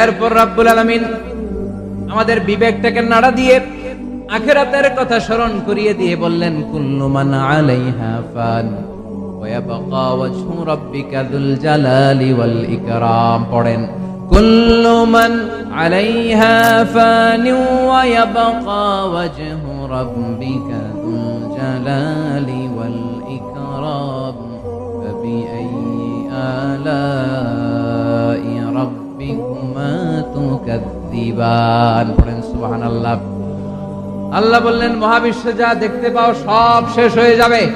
এরপর রাব্বুল আলামিন আমাদের বিবেকটাকে নাড়া দিয়ে আখেরাতের কথা স্মরণ করিয়ে দিয়ে বললেন কুল্লু মান আলাইহা ফান ওয়ায়াবকা ওয়াজহু রাব্বিকা যুল জালালি ওয়াল ইকরাম পড়েন কুল্লু মান আলাইহা ফান ওয়ায়াবকা ওয়াজহু রাব্বিকা যুল জালালি ওয়াল ইকরাম فبأي آلاء বলেন আল্লাহ বললেন, মহাবিশ্ব যা দেখতে পাও সব শেষ হয়ে যাবে।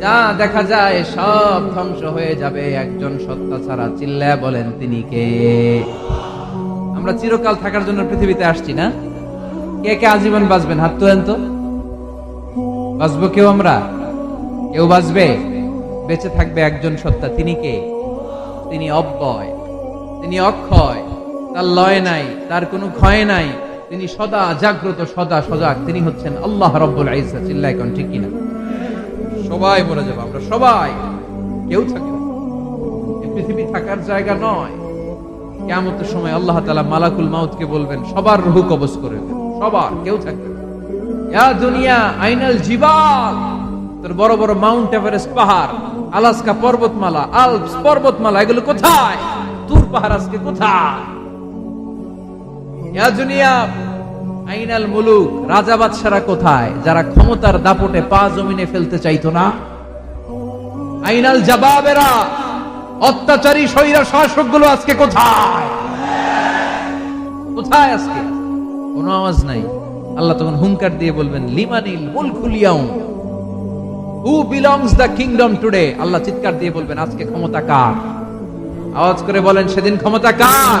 যা দেখা যায় সব ধ্বংস হয়ে যাবে। একজন সত্তা ছাড়া চিল্লা বলেন, তিনি কে? আমরা চিরকাল থাকার জন্য পৃথিবীতে আসছি না। কে কে আজীবন বাঁচবেন? হাত তোলেন তো। বাঁচবো কেউ আমরা? কেউ বাঁচবে? বেঁচে থাকবে একজন সত্তা। তিনি কে? তিনি অব্যয়। তিনি অক্ষয়। তার লয় নাই, তার কোনো ক্ষয় নাই। তিনি সদা জাগ্রত, সদা সজাগ। তিনি হচ্ছেন আল্লাহ রব্বুল আইসা চিল্লাই কোন ঠিক কিনা? সবাই মরে যাব, আমরা সবাই কেউ। এই পৃথিবী থাকার জায়গা নয়। কেমতের সময় আল্লাহ তালা মালাকুল মাউতকে বলবেন, সবার রুহু কবজ করে সবার, কেউ থাকবে। ইয়া দুনিয়া আইনাল জিবাল, তোর বড় বড় মাউন্ট এভারেস্ট পাহাড়, আলাস্কা পর্বতমালা, আলপস পর্বতমালা, এগুলো কোথায়? তুর পাহাড় আজকে কোথায়? ইয়া আইনাল মুলুক, রাজা বাদশারা কোথায়? যারা ক্ষমতার দাপটে পা জমিনে ফেলতে চাইতো না। আইনাল জবাবেরা, অত্যাচারী স্বৈরা শাসকগুলো আজকে কোথায়? কোথায় আজকে? কোনো আওয়াজ নাই। আল্লাহ তখন হুঙ্কার দিয়ে বলবেন, লিমানিল মুলকুল ইয়াউম, who belongs the kingdom today? Allah চিৎকার দিয়ে বলবেন, আজকে ক্ষমতা কার? আওয়াজ করে বলেন, সেদিন ক্ষমতা কার?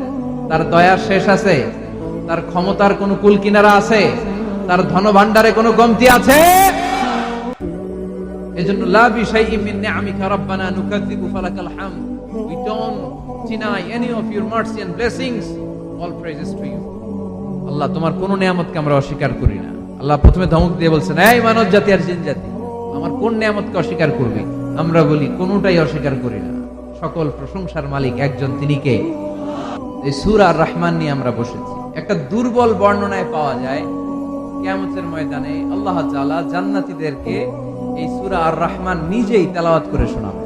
তার দয়ার শেষ আছে, তার ক্ষমতার কোনো কুল কিনারা আছে, তার ধন ভান্ডারে কোনো কমতি আছে। এজন্য লা বিশাইইন নিআমিকা রাব্বানা নুকাযযিবু ফালাকাল হামদ। We don't deny any of your mercy and blessings. All praises to you. আল্লাহ, তোমার কোন নিয়ামতকে আমরা অস্বীকার করি না। আল্লাহ প্রথমে ধমক দিয়ে বলছেন, এই মানব জাতি আর জিন জাতি, আমার কোন নিয়ামতকে অস্বীকার করবি? আমরা বলি, কোনটাই অস্বীকার করি না। সকল প্রশংসার মালিক একজন, তিনি কে? এই সূরা আর রহমান নিয়ে আমরা বসেছি। একটা দুর্বল বর্ণনায় পাওয়া যায়, কিয়ামতের ময়দানে আল্লাহ তাআলা জান্নাতীদেরকে এই সুরা আর রহমান নিজেই তেলাওয়াত করে শোনাবে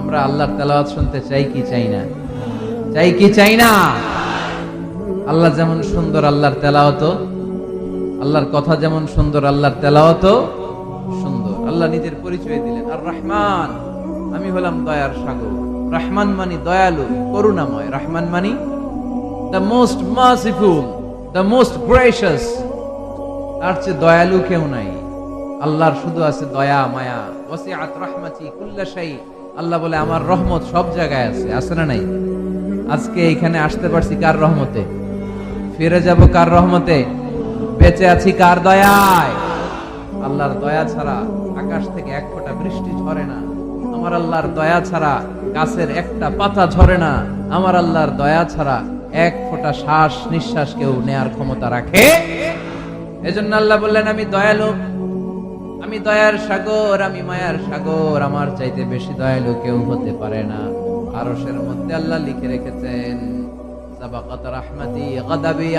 আমরা আল্লাহর তেলাওয়াত শুনতে চাই কি চাই না? চাই কি চাই না? আল্লাহ যেমন সুন্দর, আল্লাহর তেলাওয়াত আল্লাহর কথা যেমন সুন্দর, আল্লাহর তেলাওয়াত সুন্দর। আল্লাহ নিজের পরিচয় দিলেন আর রহমান আমি হলাম দয়ার সাগর। রহমান মানি দয়ালু করুণাময় রহমান মানি the most merciful the most gracious তার চেয়ে দয়ালু কেউ নাই আল্লাহর শুধু আছে দয়া, মায়া। ওয়াসিআত রাহমাতি কুল্লা শাই। আল্লাহ বলে, আমার রহমত সব জায়গায় আছে। আছে না নাই? আজকে এখানে আসতে পারছি কার রহমতে? ফিরে যাব কার রহমতে? বেঁচে আছি কার দয়ায়? আল্লাহর দয়া ছাড়া আকাশ থেকে এক ফোঁটা বৃষ্টি ঝরে না। আমার আল্লাহর দয়া ছাড়া গাছের একটা পাতা ঝরে না। আমার আল্লাহর দয়া ছাড়া এক ফোঁটা শ্বাস নিঃশ্বাস কেউ নেয়ার ক্ষমতা রাখে। এজন্য আল্লাহ বললেন, আমি দয়ালু। আমি দয়ার সাগর, আমি মায়ার সাগর। আমার চাইতে বেশি দয়ালু কেউ হতে পারে না। আরসের মধ্যে আল্লাহ লিখে রেখেছেন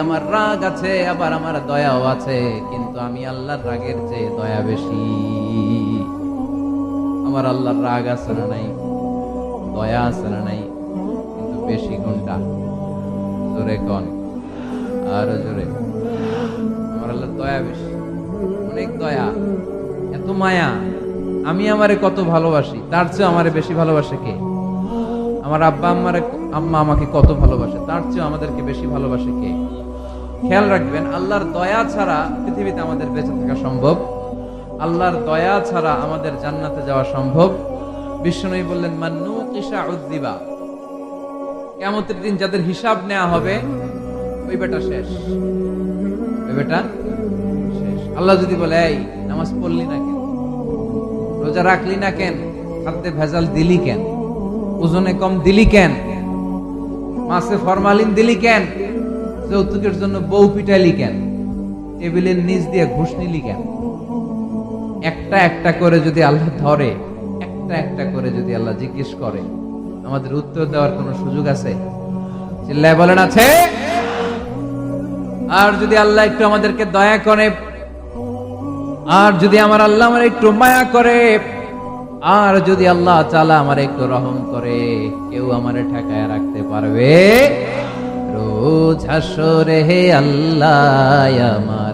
আমার রাগ আছে, আবার আমার দয়াও আছে, কিন্তু আমি আল্লাহর রাগের চেয়ে দয়া বেশি। আমার আল্লাহর রাগ আছে না নাই? দয়া আছে না নাই কিন্তু বেশি কোনটা জোরে কন। আরও জোরে। আমার আল্লাহর দয়া বেশি। অনেক দয়া। এত মায়া। আমি আমারে কত ভালোবাসি। তার চেয়ে আমারে বেশি ভালোবাসে কে? আমার আব্বা আম্মারে আম্মা আমাকে কত ভালোবাসে। তার চেয়ে আমাদেরকে বেশি ভালোবাসে কে? খেয়াল রাখবেন, আল্লাহর দয়া ছাড়া পৃথিবীতে আমাদের বেঁচে থাকা সম্ভব। আল্লাহর দয়া ছাড়া আমাদের জান্নাতে যাওয়া সম্ভব। বিষ্ণুই বললেন, মান্নু কিসা উদ্দিবা। কেমতের দিন যাদের হিসাব নেওয়া হবে, ওই বেটা শেষ। ওই বেটা শেষ। আল্লাহ যদি বলে, এই, নামাজ পড়লি না কেন? রোজা রাখলি না কেন? খাদ্যে ভেজাল দিলি কেন? ওজনে কম দিলি কেন? মাসে ফরমালিন দিলি কেন? যৌতুকের জন্য বউ পিটাইলি কেন? টেবিলের নিচ দিয়ে ঘুষ নিলি কেন? একটা একটা করে যদি আল্লাহ ধরে একটা একটা করে যদি আল্লাহ জিজ্ঞেস করে, আমাদের উত্তর দেওয়ার কোনো সুযোগ আছে? চিল্লায় বলেন, আছে। আর যদি আল্লাহ একটু আমাদেরকে দয়া করে, আর যদি আমার আল্লাহ আমার একটু মায়া করে, আর যদি আল্লাহ চালা আমার একটু রহম করে, কেউ আমারে ঠেকায় রাখতে পারবে? রোজ হাসরে হে আল্লাহ, আমার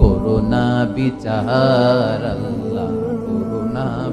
করুণা বিচার আল্লাহ।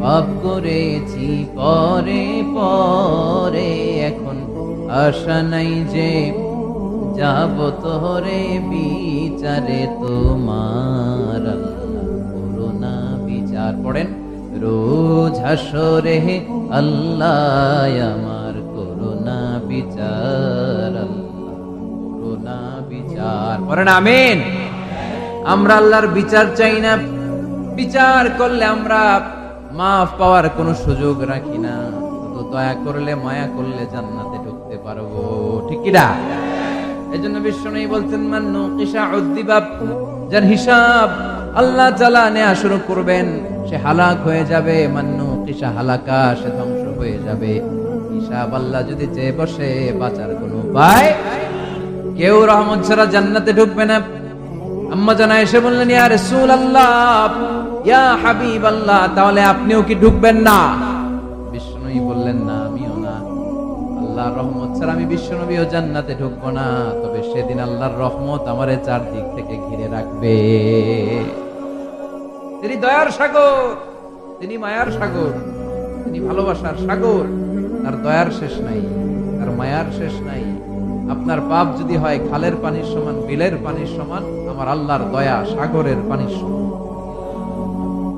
পাপ করেছি পরে পরে, এখন আশা নাই যে যাব তোরে বিচারে তোমার করুণা বিচার। পড়েন, রোজ হাসরে আল্লাহ আমার করুণা বিচার করুণা বিচার। পড়েন, আমিন। আমরা আল্লাহর বিচার চাই না। বিচার করলে আমরা মাফ পাওয়ার কোনো সুযোগ রাখি না। শুধু দয়া করলে, মায়া করলে জান্নাতে ঢুকতে পারব। ঠিক কিনা এই জন্য বিষ্ণু বলছেন কিসা উদ্দিবাব যার হিসাব আল্লাহ তালা নেওয়া শুরু করবেন, সে হালাক হয়ে যাবে। মান্নু কিসা হালাকা, সে ধ্বংস হয়ে যাবে। হিসাব আল্লাহ যদি চেয়ে বসে, বাঁচার কোনো উপায় কেউ রহমত ছাড়া জান্নাতে ঢুকবে না। আম্মা জানা এসে বললেন, ইয়া রাসূল আল্লাহ তাহলে আপনিও কি ঢুকবেন না? বিষ্ণুই বললেন, না, আমিও না। আল্লাহর রহমত ছাড়া আমি বিশ্বনবীও জান্নাতে ঢুকবো না। তবে সেদিন আল্লাহর রহমত আমারে চারদিক থেকে ঘিরে রাখবে। তিনি দয়ার সাগর, তিনি মায়ার সাগর, তিনি ভালোবাসার সাগর। তার দয়ার শেষ নাই, তার মায়ার শেষ নাই। আপনার পাপ যদি হয়, খালের পানির সমান, বিলের পানির সমান, আমার আল্লাহর দয়া সাগরের পানির সমান।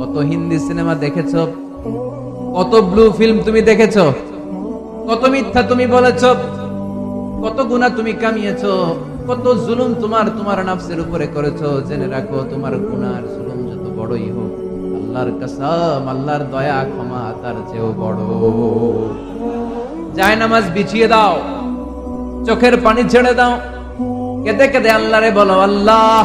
কত হিন্দি সিনেমা দেখেছ? কত ব্লু ফিল্ম তুমি দেখেছ? কত মিথ্যা তুমি বলেছ? কত গুণা তুমি কামিয়েছ? কত জুলুম তোমার তোমার নাফসের উপরে করেছ? জেনে রাখো, তোমার গুনার জুলুম যত বড়ই হোক, আল্লাহর কসম, আল্লাহর দয়া, ক্ষমা তার চেয়েও বড়। যায় নামাজ বিছিয়ে দাও, চোখের পানি ছেড়ে দাও। কেঁদে কেঁদে আল্লাহরে বলো, আল্লাহ!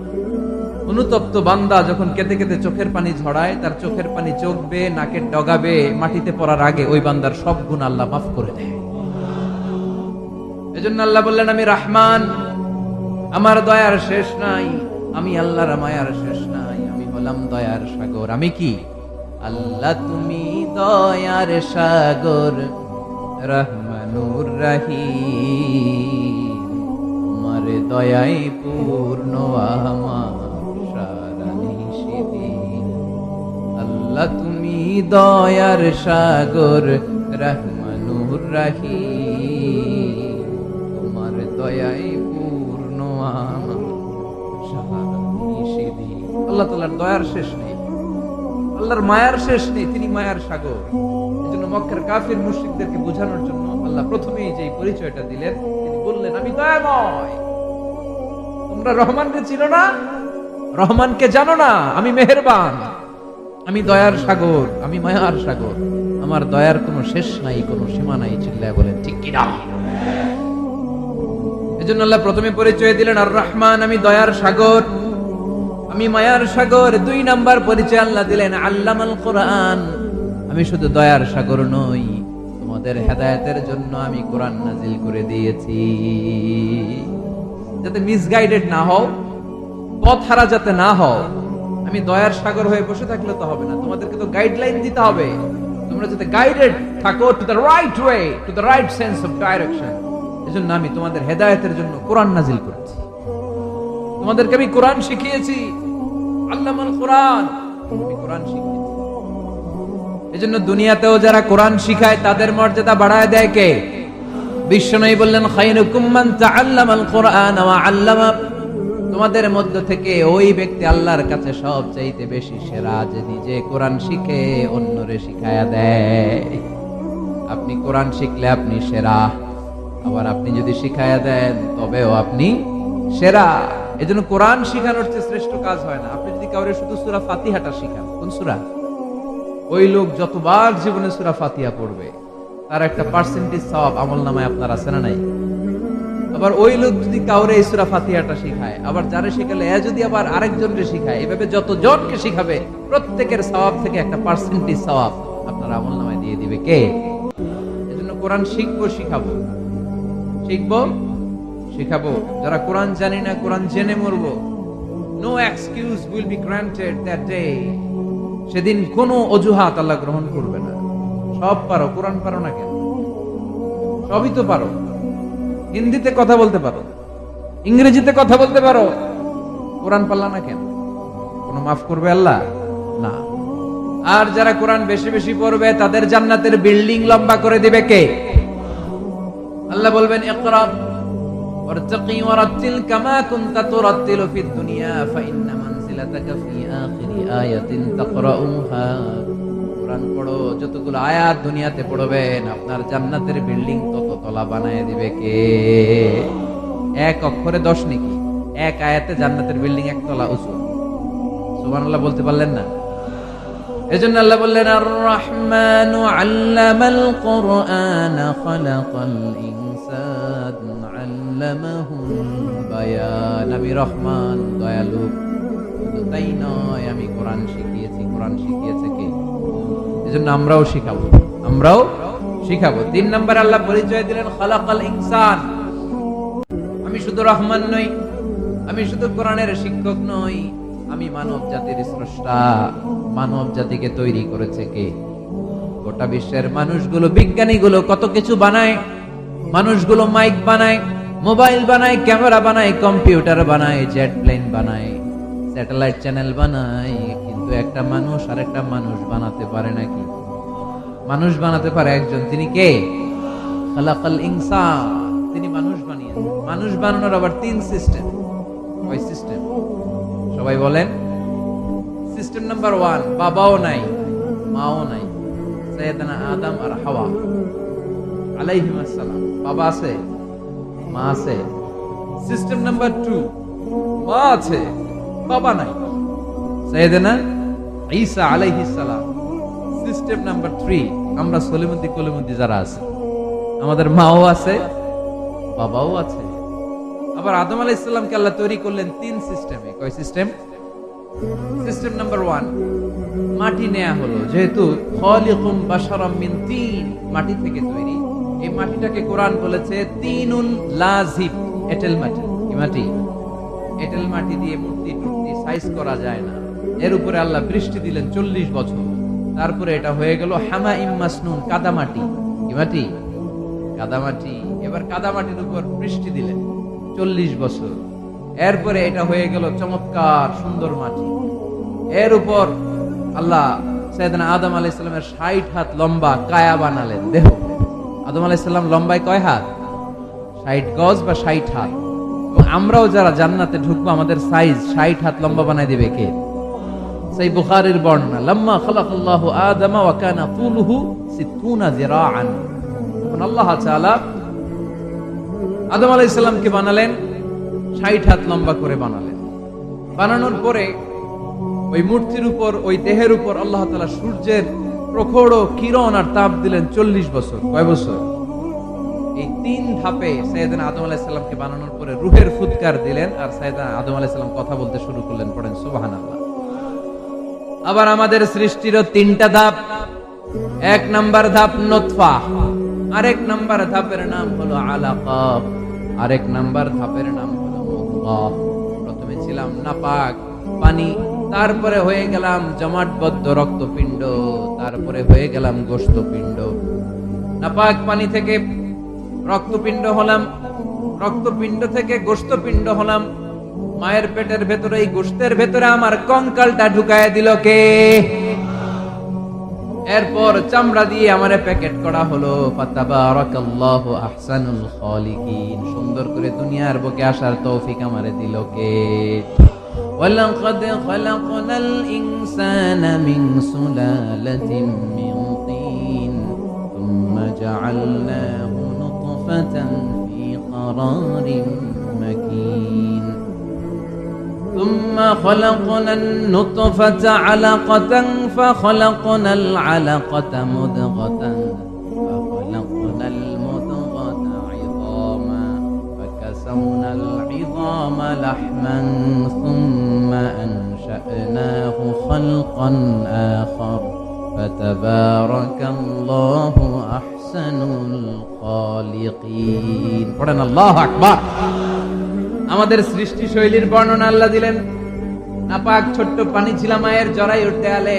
অনুতপ্ত বান্দা যখন কেঁদে কেঁদে চোখের পানি ঝড়ায় তার চোখের পানি চোখবে নাকের ডগাবে, মাটিতে পড়ার আগে ওই বান্দার সব গুণ আল্লাহ মাফ করে দেয়। এজন্য আল্লাহ বললেন, আমি রাহমান, আমার দয়ার শেষ নাই, আমি আল্লাহর মায়ার শেষ নাই, আমি হলাম দয়ার সাগর। আমি কি? আল্লাহ, তুমি দয়ার সাগর, রহমানুর রাহিম। তোমার দয়াই পূর্ণ আমার আল্লাহ, তুমি দয়ার সাগর, রহমানুর রাহিম। তোমার দয়াই পূর্ণ আল্লাহ তালার দয়ার শেষ নেই। আল্লাহর মায়ার শেষ নেই, তিনি মায়ার সাগর। এই জন্য মক্কার কাফির বোঝানোর জন্য আল্লাহ প্রথমেই যে পরিচয়টা দিলেন, তিনি বললেন, আমি দয়াময়। তোমরা রহমানকে ছিল না? রহমানকে জানো না? আমি মেহেরবান। আমি দয়ার সাগর, আমি মায়ার সাগর। আমার দয়ার কোনো শেষ নাই, কোনো সীমা নাই, চিল্লায় বলেন ঠিক কিনা এজন্য আল্লাহ প্রথমে পরিচয় দিলেন আর রহমান আমি দয়ার সাগর, আমি মায়ার সাগর। দুই নাম্বার পরিচয় আল্লাহ দিলেন, আল্লামাল কোরআন, আমি শুধু দয়ার সাগর নই, তোমাদের হেদায়তের জন্য আমি কোরআন নাজিল করে দিয়েছি। যাতে মিসগাইডেড না হও পথ হারা যাতে না হও আমি দয়ার সাগর হয়ে বসে থাকলে তো হবে না। তোমাদেরকে তো গাইডলাইন দিতে হবে। তোমরা যাতে গাইডেড থাকো to the right way to the right sense of direction এজন্য আমি তোমাদের হেদায়েতের জন্য কোরআন নাজিল করেছি। তোমাদেরকে আমি কোরআন শিখিয়েছি। আল্লামাল কোরআন। আমি কোরআন শিখিয়েছি। এজন্য দুনিয়াতেও যারা কোরআন শিখায়, তাদের মর্যাদা বাড়ায় দেয় কে? বিশ্বনবী বললেন খায়রুকুম মান তাআল্লামাল কোরআন ওয়া আল্লামা তোমাদের মধ্য থেকে ওই ব্যক্তি আল্লাহর কাছে সব চাইতে বেশি সেরা যে নিজে কোরআন শিখে অন্যরে শিখায়া দেয়। আপনি কোরআন শিখলে আপনি সেরা, আবার আপনি যদি শিখায়া দেন, তবেও আপনি সেরা। এজন্য কোরআন শিখানোর চেয়ে শ্রেষ্ঠ কাজ হয় না। আপনি যদি কাউরে শুধু সুরা ফাতিহাটা শিখান, কোন সুরা? ওই লোক যতবার জীবনে সুরা ফাতিহা পড়বে, তার একটা পার্সেন্টেজ সব আমল নামায় আপনার আছে না নাই? আবার ওই লোক যদি কাউরে এই সুরা ফাতিহাটা শিখায়, আবার যারে শিখালে এ যদি আবার আরেকজনকে শিখায়, এভাবে যত জনকে শিখাবে, প্রত্যেকের সওয়াব থেকে একটা পার্সেন্টেজ সওয়াব আপনার আমল নামায় দিয়ে দিবে কে? এজন্য কোরআন শিখব, শিখাবো। শিখব, শিখাবো। যারা কোরআন জানি না, কোরআন জেনে মরবো। No excuse will be granted that day সেদিন কোনো অজুহাত আল্লাহ গ্রহণ করবে না। সব পারো, কোরআন পারো না কেন? সবই তো পারো। হিন্দিতে কথা বলতে পারো, ইংরেজিতে কথা বলতে পারো, কোরআন পারলা না কেন? কোনো মাফ করবে আল্লাহ? না। আর যারা কোরআন বেশি বেশি পড়বে, তাদের জান্নাতের বিল্ডিং লম্বা করে দিবে কে? আল্লাহ বলবেন, ইকরা ফি আখিরি আয়াতিন তাকরাউহা। কোরআন পড়ো, যতগুলো আয়াত দুনিয়াতে পড়বেন, আপনার জান্নাতের বিল্ডিং তত তলা বানায় দিবে কে? এক অক্ষরে দশ নাকি? এক আয়াতে জান্নাতের বিল্ডিং এক তলা উঁচু। সুবহানাল্লাহ বলতে পারলেন না? এজন্য আল্লাহ বললেন আর রহমানু আল্লামাল কোরআন খালাকাল ইনসান বায়ান। আমি রহমান, দয়ালু। তাই নয়, আমি কোরআন শিখিয়েছি, কোরআন শিখিয়েছে এজন্য আমরাও শিখাবো। আমরাও শিখাবো। তিন নম্বর আল্লাহ পরিচয় দিলেন, খালাকাল ইনসান। আমি শুধু রহমান নই, আমি শুধু কোরআনের শিক্ষক নই, আমি মানব জাতির স্রষ্টা। মানব জাতিকে তৈরি করেছে কে? গোটা বিশ্বের মানুষগুলো, বিজ্ঞানীগুলো কত কিছু বানায়? মানুষগুলো মাইক বানায়, মোবাইল বানায়, ক্যামেরা বানায়, কম্পিউটার বানায়, জেট প্লেন বানায়, স্যাটেলাইট চ্যানেল বানায়। কিন্তু একটা মানুষ আর একটা মানুষ বানাতে পারে নাকি? মানুষ বানাতে পারে একজন। তিনি কে? খালাকাল ইনসান। তিনি মানুষ বানিয়েছেন মানুষ বানানোর আবার তিন সিস্টেম ওই সিস্টেম সবাই বলেন। সিস্টেম নাম্বার ওয়ান বাবাও নাই, মাও নাই। সৈয়দনা আদম আর হাওয়া। আলাইহিম আসসালাম। বাবা আছে, মা আছে। সিস্টেম নাম্বার টু মা আছে, বাবা নাই। সৈয়দনা ঈসা সিস্টেম নাম্বার থ্রি আমরা সলিমুদ্দি কলিমুদ্দি যারা আছে, আমাদের মাও আছে, বাবাও আছে। আবার আদম ইসলামকে আল্লাহ তৈরি করলেন তিন সিস্টেমে কয় সিস্টেম সিস্টেম নাম্বার ওয়ান মাটি নেয়া হলো। যেহেতু খলিকুম বাশারাম মিন তিন মাটি থেকে তৈরি। এই মাটিটাকে কোরআন বলেছে তিনুন লাজিব এটেল মাটি। কি মাটি? এটেল মাটি দিয়ে মূর্তি সাইজ করা যায় না। এর উপরে আল্লাহ বৃষ্টি দিলেন চল্লিশ বছর। তারপরে এটা হয়ে গেল হামা ইম্মাসনুন কাদামাটি। কি মাটি? কাদামাটি। এবার কাদামাটির উপর বৃষ্টি দিলেন চল্লিশ বছর। এরপরে এটা হয়ে গেল চমৎকার সুন্দর মাটি। এর উপর আল্লাহ সৈয়দনা আদম আলাইহিস সালামের ষাট হাত লম্বা কায়া বানালেন, দেহ। আদম আলাইহিস সালাম লম্বায় কয় হাত? ষাট গজ বা ষাট হাত। আমরাও যারা জান্নাতে ঢুকবো, আমাদের সাইজ ষাট হাত লম্বা বানাই দিবে কে? সেই বুখারীর বর্ণনা, লাম্মা আদামা ওয়া কানা তুলুহু 60 যিরাআন। তখন আল্লাহ তাআলা আদম আলাইহিস বানালেন 60 হাত লম্বা করে বানালেন। বানানোর পরে ওই মূর্তির উপর, ওই দেহের উপর আল্লাহ তাআলা সূর্যের প্রখর কিরণ আর তাপ দিলেন 40 বছর, কয় বছর? এই তিন ধাপে সৈয়দনা আদম আলাইহিস বানানোর পরে রুহের ফুৎকার দিলেন আর সৈয়দনা আদম আলাইহিস সালাম কথা বলতে শুরু করলেন, পড়েন সুবহানাল্লাহ। আবার আমাদের সৃষ্টিরও তিনটা ধাপ। এক নাম্বার ধাপ নতফা, আরেক নাম্বার ধাপের নাম হলো আলাকা, আরেক নাম্বার ধাপের নাম হলো প্রথমে ছিলাম নাপাক, পানি, তারপরে হয়ে গেলাম জমাটবদ্ধ রক্তপিণ্ড, তারপরে হয়ে গেলাম গোস্তপিণ্ড নাপাক পানি থেকে রক্তপিণ্ড হলাম, রক্তপিণ্ড থেকে গোস্তপিণ্ড হলাম মায়ের পেটের ভেতরে এই গোস্তের ভেতরে আমার কঙ্কালটা ঢুকায় দিল কে এরপর চামড়া দিয়ে আমারে প্যাকেট করা হলো ফাতাবারাকাল্লাহু আহসানুল খালিকিন সুন্দর করে দুনিয়ার বুকে আসার তৌফিক আমারে দিল কে ولقد خلقنا الإنسان من سلالة من طين ثم جعلناه نطفة في قرار مكين ثم خلقنا النطفة علقة فخلقنا العلقة مدغة فخلقنا المدغة عظاما فكسونا العظام لحما ثم أنشأناه خلقا آخر فتبارك الله أحسن الخالقين. قرن الله أكبر আমাদের সৃষ্টি শৈলীর বর্ণনা আল্লাহ দিলেন। নাপাক ছোট্ট পানি ছিল মায়ের জরাই উঠতে আলে,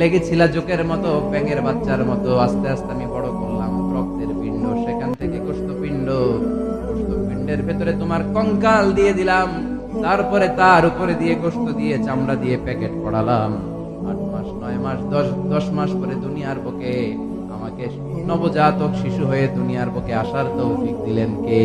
লেগেছিল জোকের মতো, ব্যাঙের বাচ্চার মতো। আস্তে আস্তে আমি বড় করলাম, রক্তের পিণ্ড, সেখান থেকে গোস্ত পিণ্ড গোস্ত পিণ্ডের ভেতরে তোমার কঙ্কাল দিয়ে দিলাম। তারপরে তার উপরে দিয়ে গোস্ত দিয়ে চামড়া দিয়ে প্যাকেট পড়ালাম। আট মাস, নয় মাস, দশ দশ মাস পরে দুনিয়ার বুকে আমাকে নবজাতক শিশু হয়ে দুনিয়ার বুকে আসার তৌফিক দিলেন কে?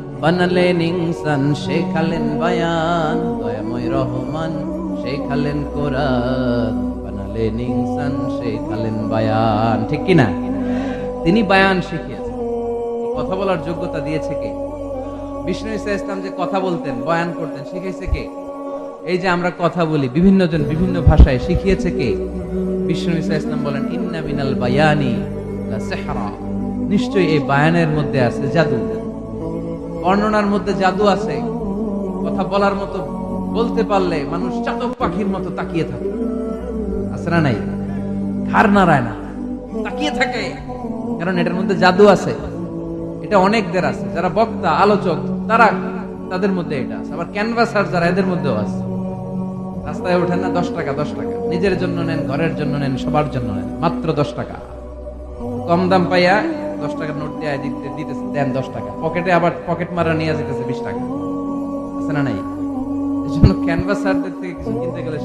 বানালেন ইনসান শেখালেন বায়ান, দয়াময় রহমান শেখালেন কোরআন। বানালেন ইনসান শেখালেন বায়ান। ঠিক কি না তিনি বায়ান শিখিয়েছেন। কথা বলার যোগ্যতা দিয়েছে কে? বিষ্ণু ইসা ইসলাম যে কথা বলতেন, বয়ান করতেন শিখেছে কে? এই যে আমরা কথা বলি বিভিন্ন জন বিভিন্ন ভাষায়, শিখিয়েছে কে? বিষ্ণু ইসা ইসলাম বলেন, ইন্না মিনাল বায়ানি নিশ্চয়ই এই বায়ানের মধ্যে আছে জাদু। বর্ণনার মধ্যে জাদু আছে। কথা বলার মতো বলতে পারলে মানুষ চাতক পাখির মতো তাকিয়ে থাকে। আছে না নাই? ঘাড় নাড়ায় না। তাকিয়ে থাকে। কারণ এটার মধ্যে জাদু আছে। এটা অনেকদের আছে। যারা বক্তা, আলোচক, তারা তাদের মধ্যে এটা আছে। আবার ক্যানভাসার যারা, এদের মধ্যেও আছে। রাস্তায় ওঠেন না, দশ টাকা দশ টাকা। নিজের জন্য নেন, ঘরের জন্য নেন, সবার জন্য নেন, মাত্র দশ টাকা। কম দাম পাইয়া দশ টাকার নোট দিয়ে দিতে দিতেছে। দেন দশ টাকা। পকেটে আবার পকেট মারা নিয়ে যেতেছে বিশ টাকা। আছে না নাই? এই জন্য ক্যানভাসারদের থেকে কিছু কিনতে গেলে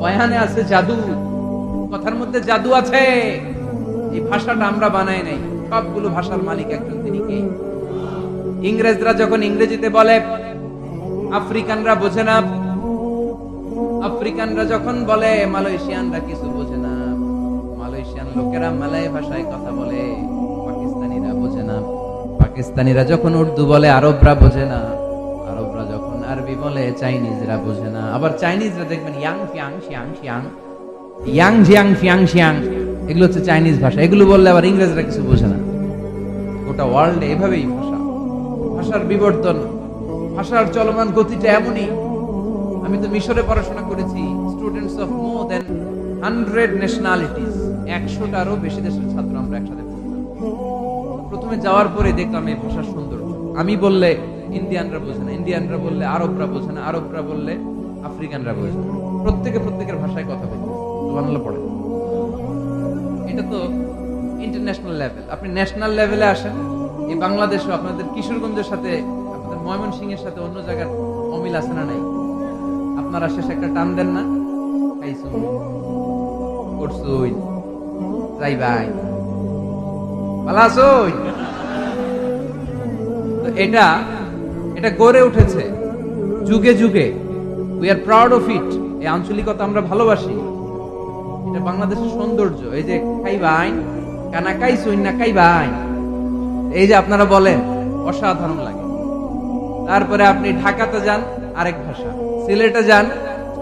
বায়ানি আছে জাদু। কথার মধ্যে জাদু আছে। এই ভাষাটা আমরা বানাই নাই। সবগুলো ভাষার মালিক একজন তিনি কে? ইংরেজরা যখন ইংরেজিতে বলে, আফ্রিকানরা বোঝে না। আফ্রিকানরা যখন বলে, মালয়েশিয়ানরা কিছু বোঝে লোকেরা মালয় ভাষায় কথা বলে, পাকিস্তানিরা বোঝে না। পাকিস্তানিরা যখন উর্দু বলে, আরবরা বোঝে না। আরবরা যখন আরবি বলে, চাইনিজরা বোঝে না। আবার চাইনিজরা দেখবেন, ইয়াং ফিয়াং, শিয়াং শিয়াং। ইয়াং, জিয়াং, ফিয়াং, শিয়াং। এগুলো হচ্ছে চাইনিজ ভাষা। এগুলো বললে আবার ইংরেজরা কিছু বোঝে না। গোটা ওয়ার্ল্ডে এভাবেই ভাষা। ভাষার বিবর্তন, ভাষার চলমান গতিটা এমনই। আমি তো মিশরে পড়াশোনা করেছি। Students of more than hundred nationalities একশোটারও বেশি দেশের ছাত্র আমরা একসাথে প্রথমে যাওয়ার পরে দেখলাম এই ভাষার সৌন্দর্য। আমি বললে ইন্ডিয়ানরা বোঝে না, ইন্ডিয়ানরা বললে আরবরা বোঝে না, আরবরা বললে আফ্রিকানরা বোঝে না। প্রত্যেকে প্রত্যেকের ভাষায় কথা বলছে সুবহানাল্লাহ পড়ে। এটা তো ইন্টারন্যাশনাল লেভেল আপনি ন্যাশনাল লেভেলে আসেন, এই বাংলাদেশও আপনাদের কিশোরগঞ্জের সাথে, আপনাদের ময়মনসিংহের সাথে অন্য জায়গার অমিল আছে না নাই? আপনারা শেষে একটা টান দেন না? করছুই যাই ভাই। ভালো আছোই তো এটা এটা গড়ে উঠেছে। যুগে যুগে। We are proud of it এই আঞ্চলিকতা আমরা ভালোবাসি। এটা বাংলাদেশের সৌন্দর্য। এই যে খাইবাই কানা কাই কাইছুই না খাইবাই এই যে আপনারা বলেন, অসাধারণ লাগে। তারপরে আপনি ঢাকাতে যান, আরেক ভাষা। সিলেটে যান,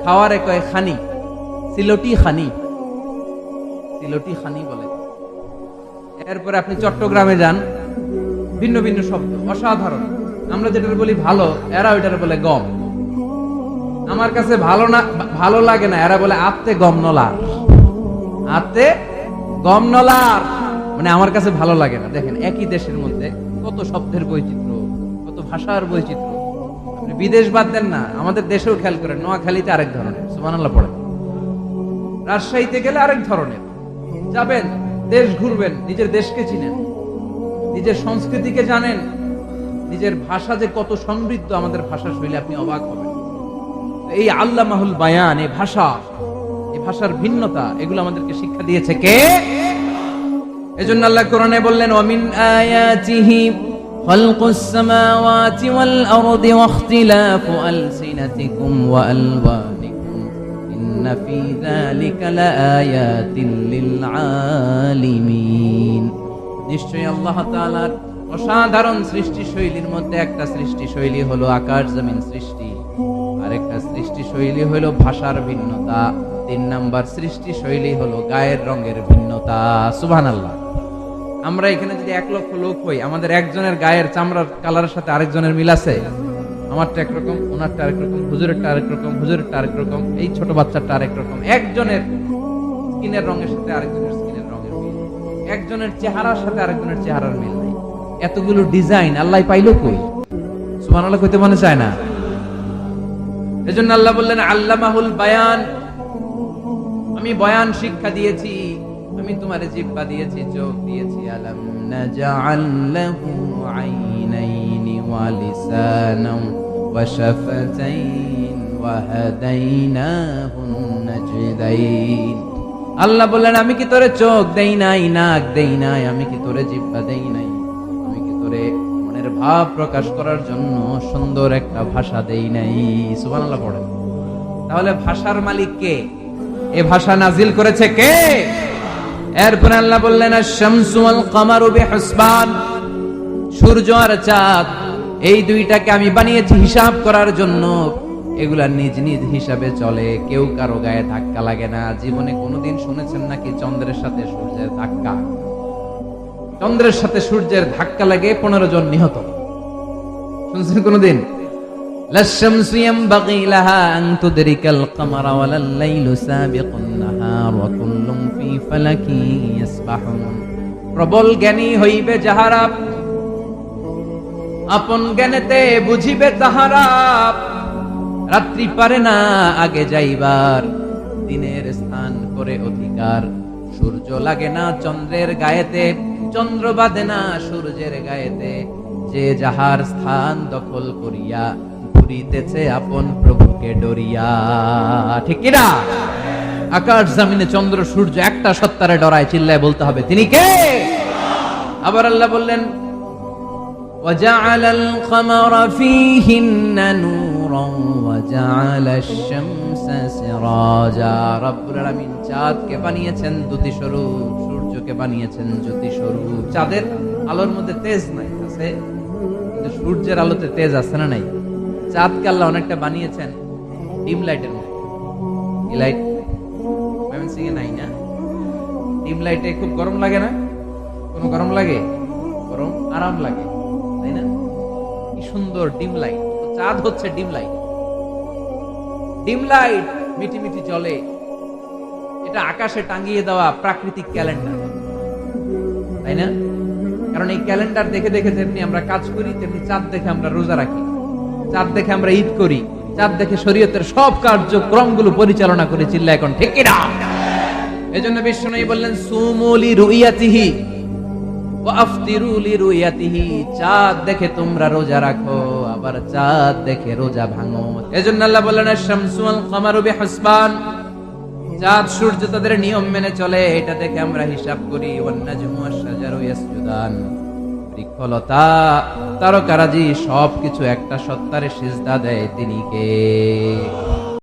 খাওয়ারে এক খানি। সিলটি খানি। সিলটি খানি বলে। এরপরে আপনি চট্টগ্রামে যান, ভিন্ন ভিন্ন শব্দ, অসাধারণ। আমরা যেটা বলি ভালো, এরা ওইটার বলে গম। আমার কাছে ভালো না, ভালো লাগে না, এরা বলে আত্মে গম নলার আত্মে গম নলার মানে আমার কাছে ভালো লাগে না। দেখেন, একই দেশের মধ্যে কত শব্দের বৈচিত্র্য, কত ভাষার বৈচিত্র্য। বিদেশ বাদ দেন না, আমাদের দেশেও খেয়াল করেন, নোয়াখালীতে আরেক ধরনের, সুবহানাল্লাহ পড়ে রাজশাহীতে গেলে আরেক ধরনের। যাবেন দেশ ঘুরবেন নিজের দেশকে চিনেন নিজের সংস্কৃতিকে জানেন নিজের ভাষা যে কত সমৃদ্ধ আমাদের ভাষা শৈলী আপনি অবাক হবেন এই আল্লাহ মাহুল বায়ান এই ভাষা এই ভাষার ভিন্নতা এগুলো আমাদেরকে শিক্ষা দিয়েছে কে এজন্য আল্লাহ কোরআনে বললেন ওমিন আয়াতিহি خلق السماوات والأرض واختلاف ألسنتكم وألوانكم إن في ذلك لآيات للعالمين নিশ্চয়ই আল্লাহ তাআলার অসাধারণ সৃষ্টি শৈলীর মধ্যে একটা সৃষ্টি শৈলী হলো আকাশ জমিন সৃষ্টি আরেকটা সৃষ্টি শৈলী হলো ভাষার ভিন্নতা তিন নাম্বার সৃষ্টি শৈলী হলো গায়ের রঙের ভিন্নতা সুবহানাল্লাহ আমরা এখানে যদি এক লক্ষ লোক হই আমাদের একজনের গায়ের চামড়ার কালারের সাথে আরেকজনের মিল আছে আমারটা একরকম, ওনারটা আরেক রকম হুজুরেরটা আরেক রকম হুজুরেরটা আরেক রকম এই ছোট বাচ্চাটা আরেক রকম একজনের স্কিনের রঙের সাথে আরেকজনের স্কিনের রঙের মিল একজনের চেহারার সাথে আরেকজনের চেহারার মিল নাই। এতগুলো ডিজাইন আল্লাহ পাইলো কই? সুবহানাল্লাহ কইতে মনে চায় না? এজন্য আল্লাহ বললেন, আল্লামাহুল বায়ান। আমি বয়ান শিক্ষা দিয়েছি, আমি তোমার জিব্বা দিয়েছি, চোখ দিয়েছি। আলাম নাজআল লাহু আইনাইনি ওয়া লিসানান ওয়া হাদাইনাহু নাজদাইন আল্লাহ বললেন, আমি কি তোরে চোখ দেই নাই, নাক দেই নাই? আমি কি তোরে জিব্বা দেই নাই? আমি কি তোরে মনের ভাব প্রকাশ করার জন্য সুন্দর একটা ভাষা দেই নাই? সুবহানাল্লাহ পড়েন। তাহলে ভাষার মালিক কে? এ ভাষা নাজিল করেছে কে? এরপর আল্লাহ বললেন, আশ-শামসু ওয়াল কামারু বিহিসবান। সূর্য আর চাঁদ এই দুইটাকে আমি বানিয়েছি হিসাব করার জন্য। এগুলা নিজ নিজ হিসাবে চলে। কেউ কারও গায়ে ধাক্কা লাগে না। জীবনে কোনোদিন শুনেছেন নাকি চন্দ্রের সাথে সূর্যের ধাক্কা? চন্দ্রের সাথে সূর্যের ধাক্কা লাগে পনেরো জন নিহত। শুনছেন কোনোদিন? প্রবল জ্ঞানী হইবে যাহারা আপন জ্ঞানেতে বুঝিবে তাহারা। রাত্রি পারে না আগে যাইবার। দিনের স্থান করে অধিকার। সূর্য লাগে না চন্দ্রের গায়েতে। চন্দ্র বাঁধে না সূর্যের গায়েতে। যে যাহার স্থান দখল করিয়া ঘুরিতেছে আপন প্রভুকে ডরিয়া। ঠিক কিনা? আকাশ জামিনে চন্দ্র সূর্য একটা সত্তারে ডরায়, চিল্লায় বলতে হবে, তিনি কে? আবার আল্লাহ বললেন وجعل القمر فيهن نورا وجعل الشمس سراجا রব্বুল আলামিন চাঁদকে বানিয়েছেন দ্যুতি স্বরূপ সূর্যকে বানিয়েছেন জ্যোতি স্বরূপ চাঁদের আলোর মধ্যে তেজ নাই আছে কিন্তু সূর্যের আলোতে তেজ আছে না নাই চাঁদকে আল্লাহ অনেকটা বানিয়েছেন ডিম লাইটের মতো এই লাইট সিং এ নাই না ডিম লাইটে খুব গরম লাগে না কোনো গরম লাগে গরম আরাম লাগে তাই না? কি সুন্দর ডিম লাইট। চাঁদ হচ্ছে ডিম লাইট। ডিম লাইট মিটি মিটি চলে এটা আকাশে টাঙিয়ে দেওয়া প্রাকৃতিক ক্যালেন্ডার। তাই না? কারণ এই ক্যালেন্ডার দেখে দেখে যেমনি আমরা কাজ করি, তেমনি চাঁদ দেখে আমরা রোজা রাখি। চাঁদ দেখে আমরা ঈদ করি। চাঁদ দেখে শরীয়তের সব কার্যক্রমগুলো পরিচালনা করে চিল্লা এখন ঠিক জন্য বিষ্ণু বললেন সুমলি রুইয়াতিহি। চাঁদ দেখে তোমরা রোজা রাখো, আবার চাঁদ দেখে রোজা ভাঙো। এজন্য আল্লাহ বললেন শামসু আল কামারু চাঁদ সূর্য তাদের নিয়ম মেনে চলে, এটা দেখে আমরা হিসাব করি বৃক্ষলতা, তারকারাজি সবকিছু একটা সত্তারে সিজদা দেয়, তিনি কে?